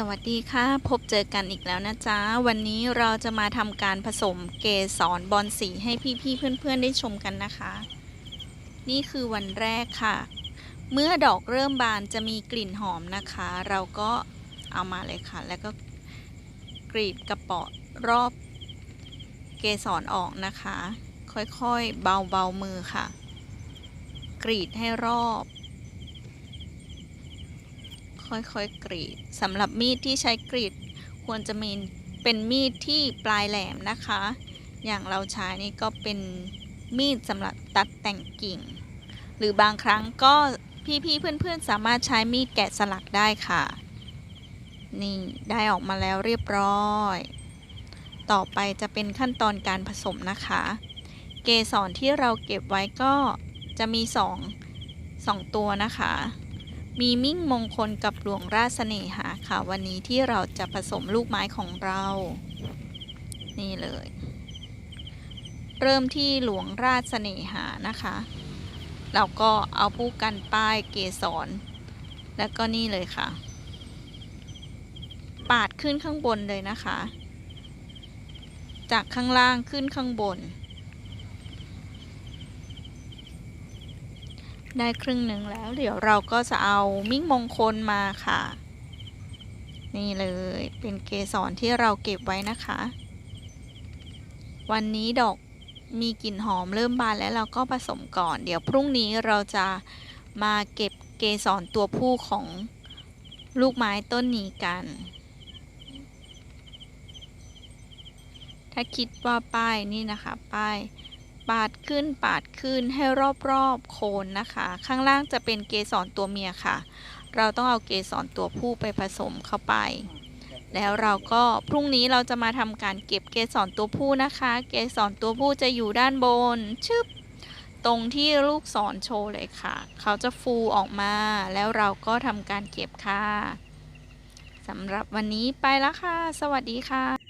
สวัสดีค่ะ พบเจอกันอีกแล้วนะจ๊ะ วันนี้เราจะมาทำการผสมเกสรบอลสีให้พี่ๆเพื่อนๆได้ชมกันนะคะ นี่คือวันแรกค่ะ เมื่อดอกเริ่มบานจะมีกลิ่นหอมนะคะ เราก็เอามาเลยค่ะ แล้วก็กรีดกระเปาะรอบเกสรออกนะคะ ค่อยๆเบาๆมือค่ะ กรีดให้รอบ ค่อยๆกรีดสำหรับมีดที่ใช้กรีดควรจะมีเป็นมีดที่ปลายแหลมนะคะ อย่างเราใช้นี่ก็เป็นมีดสำหรับตัดแต่งกิ่ง หรือบางครั้งก็พี่ๆเพื่อนๆสามารถใช้มีดแกะสลักได้ค่ะ นี่ได้ออกมาแล้วเรียบร้อย ต่อไปจะเป็นขั้นตอนการผสมนะคะ เกสรที่เราเก็บไว้ก็จะมีสองสองตัวนะคะ มีมิ่งมงคลกับหลวงราชเสน่หาค่ะ วันนี้ที่เราจะผสมลูกไม้ของเรา นี่เลย เริ่มที่หลวงราชเสน่หานะคะ เราก็เอาผู้กันป้ายเกสร แล้วก็นี่เลยค่ะ ปาดขึ้นข้างบนเลยนะคะ จากข้างล่างขึ้นข้างบน ได้ครึ่งหนึ่งแล้ว เดี๋ยวเราก็จะเอามิ่งมงคลมาค่ะ นี่เลยเป็นเกสรที่เราเก็บไว้นะคะ วันนี้ดอกมีกลิ่นหอมเริ่มบานแล้วเราก็ผสมก่อน เดี๋ยวพรุ่งนี้เราจะมาเก็บเกสรตัวผู้ของลูกไม้ต้นนี้กัน ถ้าคิดว่าป้ายนี่นะคะ ป้าย ปาดขึ้นปาดขึ้นให้รอบๆโคนนะคะ ข้างล่างจะเป็นเกสรตัวเมียค่ะ เราต้องเอาเกสรตัวผู้ไปผสมเข้าไป แล้วเราก็พรุ่งนี้เราจะมาทำการเก็บเกสรตัวผู้นะคะ เกสรตัวผู้จะอยู่ด้านบนชึบตรงที่ลูกศรโชว์เลยค่ะ เขาจะฟูออกมา แล้วเราก็ทำการเก็บค่ะสำหรับวันนี้ไปแล้วค่ะ สวัสดีค่ะ